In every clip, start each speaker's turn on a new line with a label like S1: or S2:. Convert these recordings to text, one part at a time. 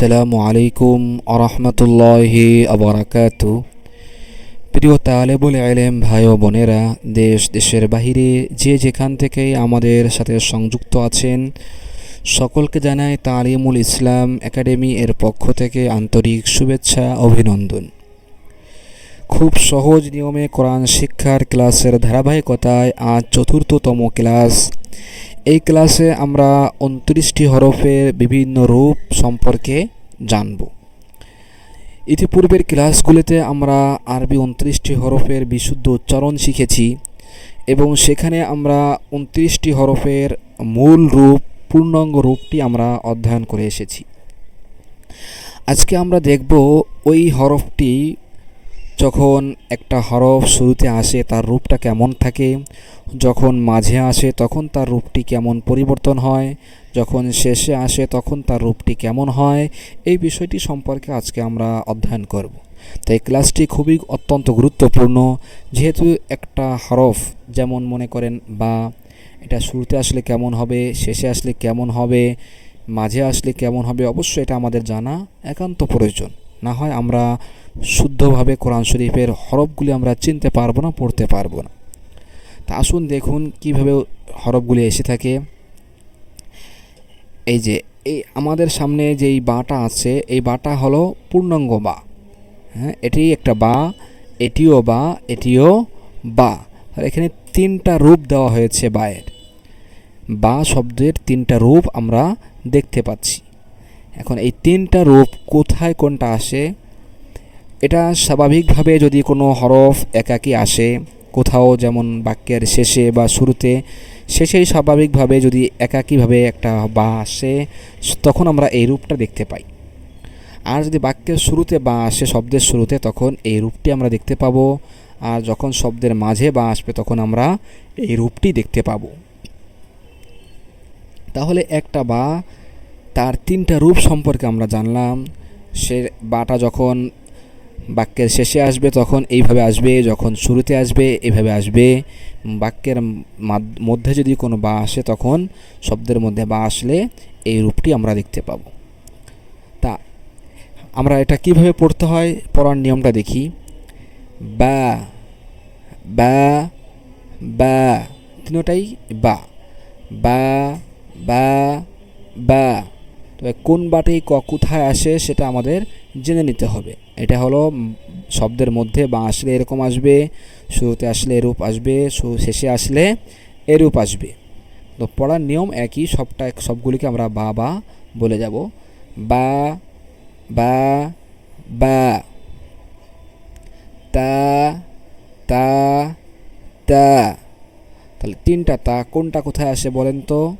S1: আসসালামু আলাইকুম আরহামতুল্লাহি আবরাকাত প্রিয় তালেবুল আলেম ভাই ও বোনেরা, দেশ দেশের বাহিরে যে যেখান থেকে আমাদের সাথে সংযুক্ত আছেন, সকলকে জানাই তালিমুল ইসলাম একাডেমি এর পক্ষ থেকে আন্তরিক শুভেচ্ছা, অভিনন্দন। খুব সহজ নিয়মে কোরআন শিক্ষার ক্লাসের ধারাবাহিকতায় আজ চতুর্থতম ক্লাস এই ক্লাসে আমরা উনত্রিশটি হরফের বিভিন্ন রূপ সম্পর্কে জানব। ইতিপূর্বের ক্লাসগুলিতে আমরা আরবি উনত্রিশটি হরফের বিশুদ্ধ উচ্চারণ শিখেছি এবং সেখানে আমরা উনত্রিশটি হরফের মূল রূপ, পূর্ণাঙ্গ রূপটি আমরা অধ্যয়ন করে এসেছি। আজকে আমরা দেখব ওই হরফটি যখন একটা হরফ শুরুতে আসে, তার রূপটা কেমন থাকে? যখন মাঝে আসে, তখন তার রূপটি কেমন পরিবর্তন হয়? যখন শেষে আসে, তখন তার রূপটি কেমন হয়? এই বিষয়টি সম্পর্কে আজকে আমরা অধ্যয়ন করব। তাই ক্লাসটি খুবই অত্যন্ত গুরুত্বপূর্ণ। যেহেতু একটা হরফ, যেমন মনে করেন বা, এটা শুরুতে আসলে কেমন হবে, শেষে আসলে কেমন হবে, মাঝে আসলে কেমন হবে, অবশ্যই এটা আমাদের জানা একান্ত প্রয়োজন। না হয় আমরা শুদ্ধভাবে কোরআন শরীফের হরফগুলি আমরা চিনতে পারব না, পড়তে পারব না। তা আসুন দেখুন কীভাবে হরফগুলি এসে থাকে। এই যে, এই আমাদের সামনে যেই বাটা আছে, এই বাটা হলো পূর্ণাঙ্গ বা। হ্যাঁ এটি একটা বা, এটিও বা এটিও বা। এখানে তিনটা রূপ দেওয়া হয়েছে বায়ের। বা শব্দের তিনটা রূপ আমরা দেখতে পাচ্ছি। এখন এই তিনটা রূপ কোথায় কোনটা আসে? এটা স্বাভাবিকভাবে যদি কোনো হরফ একাকি আসে, কোথাও যেমন বাক্যের শেষে বা শুরুতে, শেষেই স্বাভাবিকভাবে যদি একাকীভাবে একটা বা আসে, তখন আমরা এই রূপটা দেখতে পাই। আর যদি বাক্যের শুরুতে বা আসে, শব্দের শুরুতে, তখন এই রূপটি আমরা দেখতে পাবো। আর যখন শব্দের মাঝে বা আসবে, তখন আমরা এই রূপটি দেখতে পাবো। তাহলে একটা বা তার তিনটা রূপ সম্পর্কে আমরা জানলাম। সে বাটা যখন বাক্যের শেষে আসবে, তখন এইভাবে আসবে, যখন শুরুতে আসবে, এইভাবে আসবে। বাক্যের মধ্যে যদি কোনো বা আসে, তখন শব্দের মধ্যে বা আসলে এই রূপটি আমরা দেখতে পাব। তা, আমরা এটা কীভাবে পড়তে হয়? পড়ার নিয়মটা দেখি। বা বা বা, তিনটাই বা। বা বা বা তবে কোন বাটি ক কোথায় আসে সেটা আমাদের জেনে নিতে হবে। এটা হলো শব্দের মধ্যে বা আসলে এরকম আসবে, শুরুতে আসলে এরূপ আসবে শেষে আসলে এরূপ আসবে। তো পড়ার নিয়ম একই, সবটা সবগুলিকে আমরা বা বা বলে যাব। বা বা বা, তা তা তা। তাহলে তিনটা, তা কোনটা কোথায় আসে বলেন তো?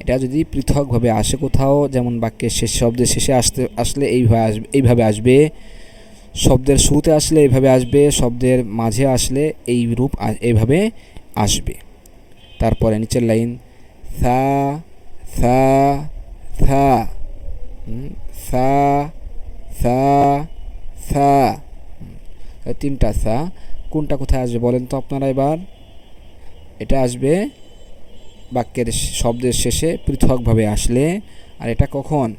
S1: এটা যদি পৃথকভাবে আসে কোথাও, যেমন বাক্যের শেষ শব্দের শেষে আসতে, আসলে এইভাবে আসবে এইভাবে আসবে, শব্দের শুরুতে আসলে এইভাবে আসবে, শব্দের মাঝে আসলে এই রূপ এইভাবে আসবে। তারপরে নিচের লাইন, থা থা থা থা থা থা তিনটা থা, কোনটা কোথায় আসবে বলেন তো আপনারা এবার? এটা আসবে বাক্যের শব্দের শেষে পৃথকভাবে আসলে, আর এটা কখন?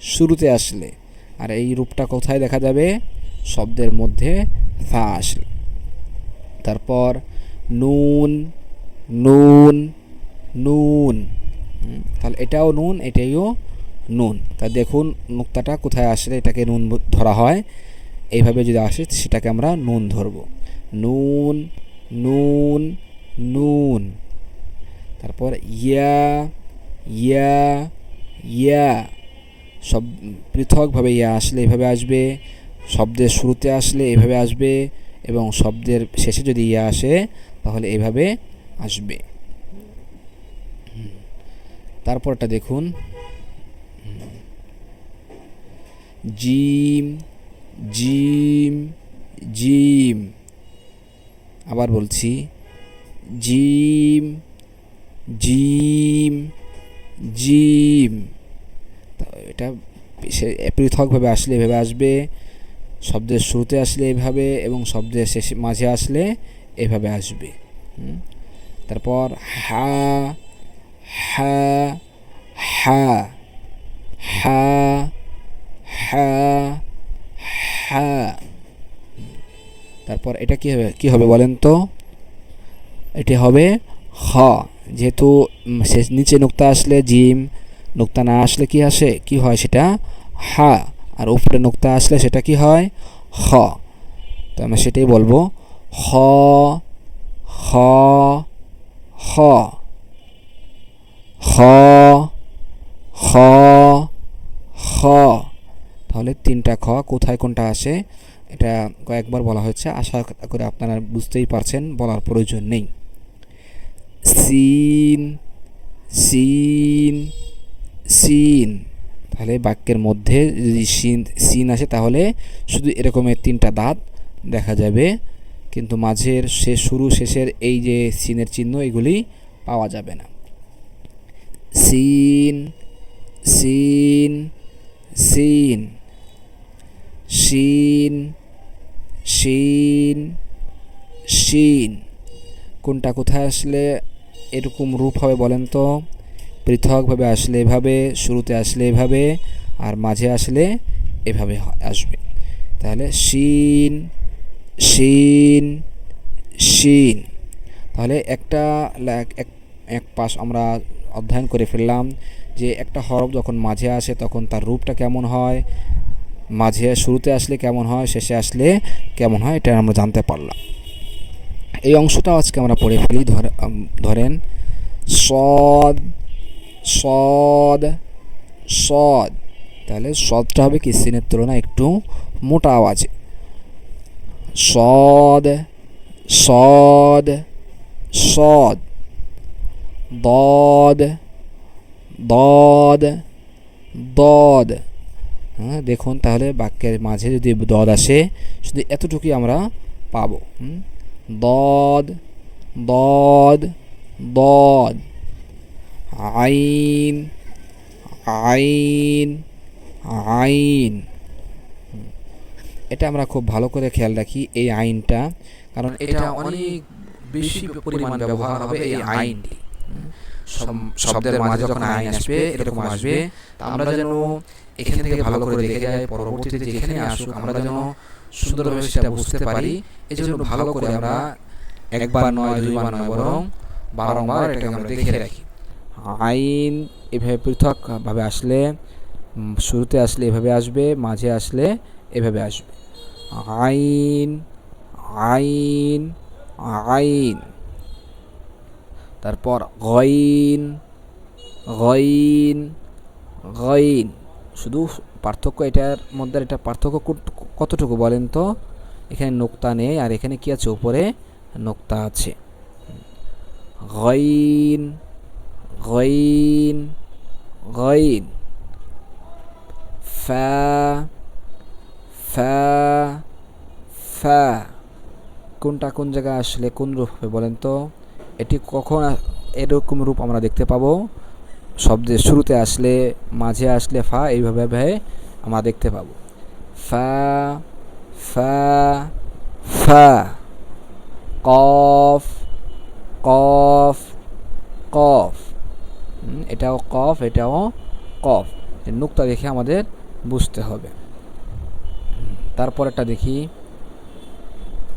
S1: শুরুতে আসলে। আর এই রূপটা কোথায় দেখা যাবে? শব্দের মধ্যে থা আসলে। তারপর নুন নুন নুন। তাহলে এটাও নুন, এটাইও নুন। তা দেখুন নুক্তাটা কোথায় আসলে, এটাকে নুন ধরা হয়। এইভাবে যদি আসে, সেটাকে আমরা নুন ধরব। নুন নুন নুন। তারপর ইয়া ইয়া ইয়া। সব পৃথকভাবে ইয়া আসলে এভাবে আসবে, শব্দের শুরুতে আসলে এভাবে আসবে এবং শব্দের শেষে যদি ইয়া আসে তাহলে এভাবে আসবে। তারপরটা দেখুন। জিম জিম জিম। আবার বলছি, জিম। জিম জিম। এটা সে পৃথকভাবে আসলে এভাবে আসবে, শব্দের শুরুতে আসলে এভাবে এবং শব্দের শেষে, মাঝে আসলে এভাবে আসবে। তারপর হা হা হা হা হা হা। তারপর এটা কি হবে কি হবে বলেন তো? এটি হবে হ। যেহেতু শেষ নিচে নোক্তা আসলে জিম, নোক্তা না আসলে কি আসে? কি হয় সেটা? হা। আর উপরে নোক্তা আসলে সেটা কি হয়? হ। তো আমরা সেটাই বলব। হ হ হ। হ হ হ। তাহলে তিনটা খ কোথায় কোনটা আসে? এটা কয়েকবার বলা হয়েছে। আশা করে আপনারা বুঝতেই পারছেন, বলার প্রয়োজন নেই। সিন সিন সিন। তাহলে বাক্যের মধ্যে যদি সিন সিন আসে, তাহলে শুধু এরকমের তিনটা দাঁত দেখা যাবে। কিন্তু মাঝের শেষ শুরু, শেষের এই যে সিনের চিহ্ন, এগুলি পাওয়া যাবে না। সিন সিন সিন। শিন শিন শিন কোনটা কোথায় আসলে এরকম রূপ হবে বলেন তো? পৃথকভাবে আসলে এভাবে, শুরুতে আসলে এভাবে, আর মাঝে আসলে এভাবে আসবে। তাহলে শিন শিন শিন। তাহলে একটা এক এক পাশ আমরা অধ্যয়ন করে ফেললাম যে একটা হরফ যখন মাঝে আসে তখন তার রূপটা কেমন হয়, মাঝে, শুরুতে আসলে কেমন হয়, শেষে আসলে কেমন হয়, এটা আমরা জানতে পারলাম। এই অংশটা আজকে আমরা পড়ে ফেলি। ধরে ধরেন, সদ সদ সদ। তাহলে সদটা হবে কি? সিনের তুলনায় একটু মোটা আওয়াজে। সদ সদ সদ। দদ দদ দদ। হ্যাঁ দেখুন, তাহলে বাক্যের মাঝে যদি দদ আসে, শুধু এতটুকুই আমরা পাবো। হুম? দদ দদ দদ আইন আইন আইন এটা আমরা খুব ভালো করে খেয়াল রাখি এই আইনটা কারণ এটা অনেক বেশি পরিমাণ ব্যবহার হবে এই আইনটি। শব্দের মাঝে যখন আইন আসবে এরকম আসবে আমরা যেন এখান থেকে ভালো করে দেখে যাই পরবর্তীতে যেখানে আসুক, আমরা যেন সুন্দরভাবে সেটা বুঝতে পারি। এই জন্য ভালো করে আমরা একবার নয়, দুইবার নয়, বরং বারংবার এটাকে আমরা দেখে রাখি। আইন এভাবে পৃথকভাবে আসলে শুরুতে আসলে এভাবে আসবে, মাঝে আসলে এভাবে আসবে। আইন আইন আইন। তারপর গইন গইন গইন। শুধু পার্থক্য এটার মধ্যে এটা পার্থক্য কতটুকু বলেন তো? এখানে নোক্তা নেই আর এখানে কি আছে? উপরে নোক্তা আছে। গইন গইন গইন। ফা ফা ফা। কোনটা কোন জায়গায় আসলে কোন রূপ বলেন তো? এটি কখন এরকম রূপ আমরা দেখতে পাবো? শব্দের শুরুতে আসলে মাঝে আসলে ফা এইভাবে ভাবে আমরা দেখতে পাবো। ফা ফা ফা কফ কফ কফ। এটাও কফ এটাও কফ। নুক্তা দেখে আমাদের বুঝতে হবে। হুম, তারপরেরটা দেখি।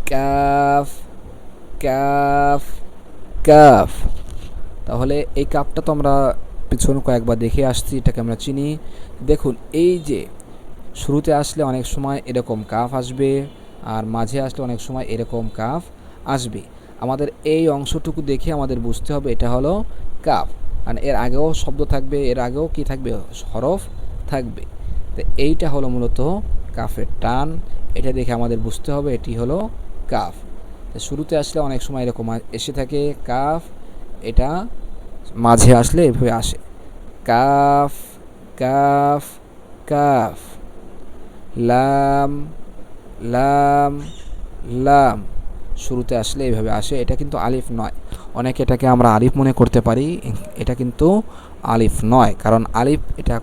S1: ক্যাফ ক্যাফ ক্যাফ। তাহলে এই কাপটা তো আমরা পিছনে কয়েকবার দেখে আসছি, এটাকে আমরা চিনি। দেখুন, এই যে শুরুতে আসলে অনেক সময় এরকম কাফ আসবে আর মাঝে আসলে অনেক সময় এরকম কাফ আসবে। আমাদের এই অংশটুকু দেখে আমাদের বুঝতে হবে, এটা হলো কাফ। কারণ এর আগেও শব্দ থাকবে, এর আগেও কি থাকবে? হরফ থাকবে। তো এইটা হলো মূলত কাফের টান। এটা দেখে আমাদের বুঝতে হবে, এটি হলো কাফ। শুরুতে আসলে অনেক সময় এরকম এসে থাকে, কাফ, এটা মাঝে আসলে এভাবে আসে। কাফ কাফ কাফ, লাম লাম লাম। শুরুতে আসলে এইভাবে আসে। এটা কিন্তু আলিফ নয়। অনেকে এটাকে আমরা আলিফ মনে করতে পারি। এটা কিন্তু আলিফ নয়। কারণ আলিফ এটা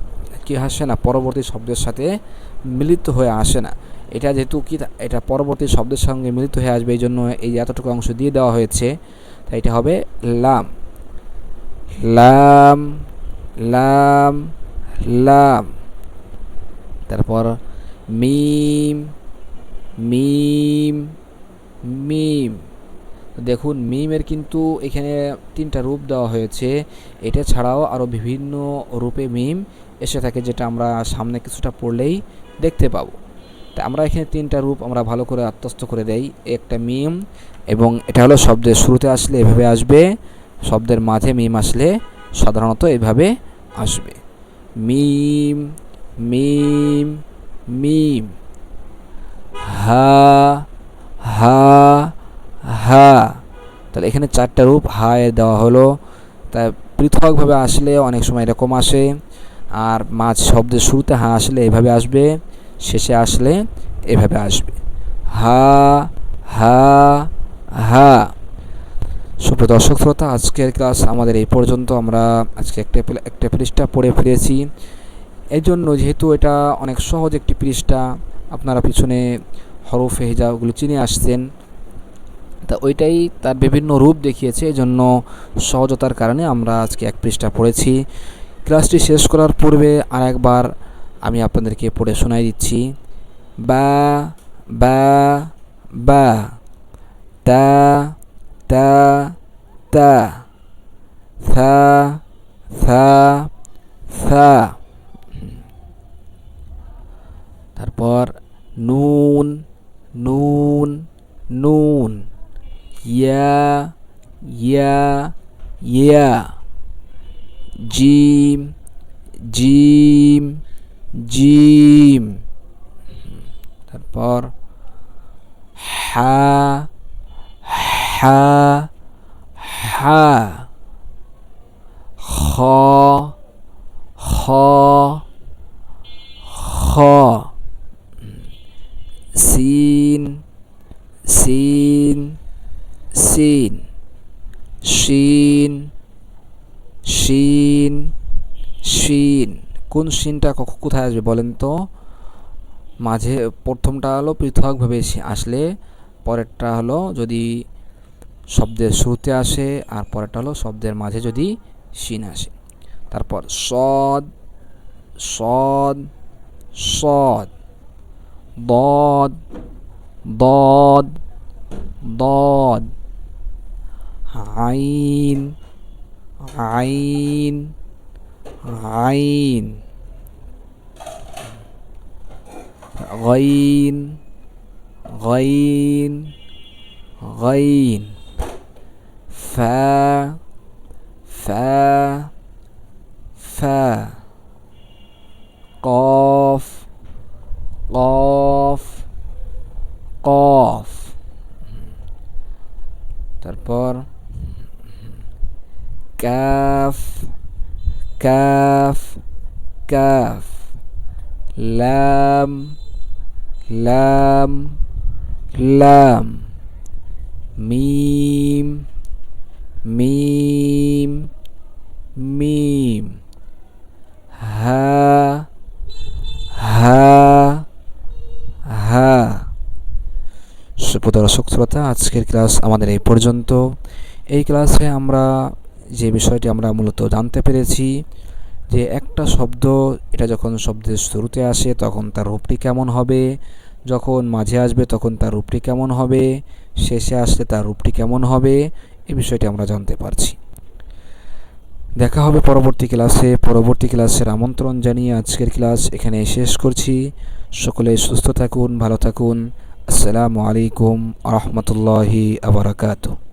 S1: কি আসে না? পরবর্তী শব্দের সাথে মিলিত হয়ে আসে না। এটা যেহেতু কি, এটা পরবর্তী শব্দের সঙ্গে মিলিত হয়ে আসবে এই জন্য এই এতটুকু অংশ দিয়ে দেওয়া হয়েছে। তাই এটা হবে লাম। লাম লাম লাম। তারপর মিম মিম মিম। দেখুন, মিমের কিন্তু এখানে তিনটা রূপ দেওয়া হয়েছে। এটা ছাড়াও আরও বিভিন্ন রূপে মিম এসে থাকে, যেটা আমরা সামনে কিছুটা পড়লেই দেখতে পাবো। তা আমরা এখানে তিনটা রূপ আমরা ভালো করে আত্মস্থ করে দেই। একটা মিম এবং এটা হলো শব্দের শুরুতে আসলে এভাবে আসবে। শব্দের মাঝে মিম আসলে সাধারণত এভাবে আসবে। মিম মিম মিম। হা হা হা। তাহলে এখানে চারটা রূপ হা দেওয়া হলো। তা পৃথকভাবে আসলে অনেক সময় এরকম আসে। আর মাঝ শব্দের শুরুতে হা আসলে এভাবে আসবে, শেষে আসলে এভাবে আসবে। হা হা হা। সুপ্রিয় দর্শক শ্রোতা, আজকের ক্লাস আমাদের এই পর্যন্ত। আমরা আজকে একটা একটা পৃষ্ঠা পড়ে ফিরেছি। এই জন্য যেহেতু এটা অনেক সহজ একটি পৃষ্ঠা, আপনারা পিছনে হরফে হেজাগুলো চিনে আসছেন। তা ওইটাই তার বিভিন্ন রূপ দেখিয়েছে এই জন্য সহজতার কারণে আমরা আজকে এক পৃষ্ঠা পড়েছি। ক্লাসটি শেষ করার পূর্বে আর একবার আমি আপনাদেরকে পড়ে শোনাই দিচ্ছি। বা বা বা, তা তা তা থা থা থা তারপর নুন নুন নুন। ইয়া ইয়া ইয়া। জিম জিম জিম। তারপর হা হা হা খ খ খ, সিন সিন সিন, শিন শিন শিন। কোন শিনটা কোথায় আসবে বলেন তো? মাঝে প্রথমটা হলো পৃথকভাবে আসলে, পরেরটা হলো যদি শব্দের শুরুতে আসে আর পরেরটা হলো শব্দের মাঝে যদি শিন আসে তারপর সদ সদ সদ ضاد ضاد ضاد عين عين عين غين غين غين فا فا فا قاف قاف قاف তারপর কাফ কাফ কাফ লাম লাম লাম মিম মিম মিম, হা হা হা। সুপ্রদর্শক শ্রোতা, আজকের ক্লাস আমাদের এই পর্যন্ত। এই ক্লাসে আমরা যে বিষয়টি আমরা মূলত জানতে পেরেছি, যে একটা শব্দ, এটা যখন শব্দের শুরুতে আসে, তখন তার রূপটি কেমন হবে? যখন মাঝে আসবে, তখন তার রূপটি কেমন হবে? শেষে আসলে তার রূপটি কেমন হবে? এই বিষয়টি আমরা জানতে পারছি। দেখা হবে পরবর্তী ক্লাসে। পরবর্তী ক্লাসের আমন্ত্রণ জানিয়ে আজকের ক্লাস এখানে শেষ করছি। সকলে সুস্থ থাকুন, ভালো থাকুন। আসসালামু আলাইকুম আহমতুল্লাহি আবরাকাতু